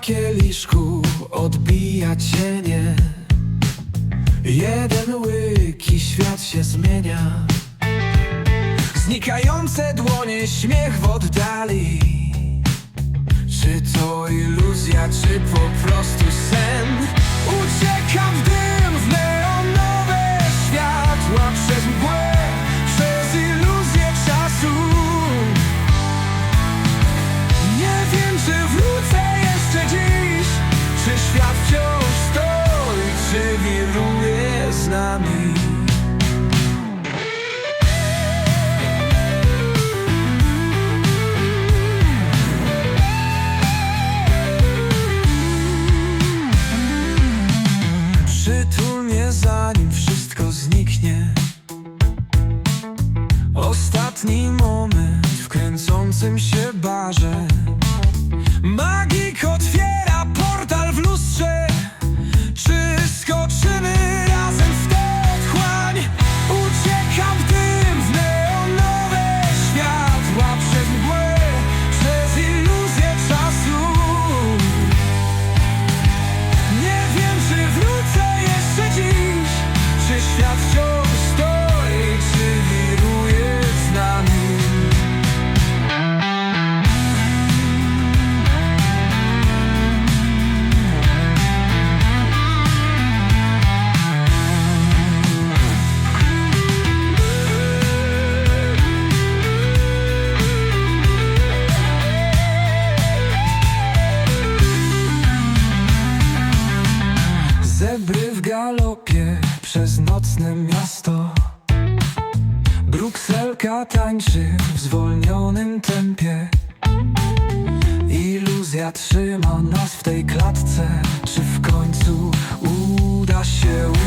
w kieliszku odbija cienie. Jeden łyk i świat się zmienia. Znikające dłonie, śmiech w oddali. Czy to iluzja, czy po prostu Ostatni moment w kręcącym się barze Zebry w galopie przez nocne miasto Brukselka tańczy w zwolnionym tempie Iluzja trzyma nas w tej klatce Czy w końcu uda się?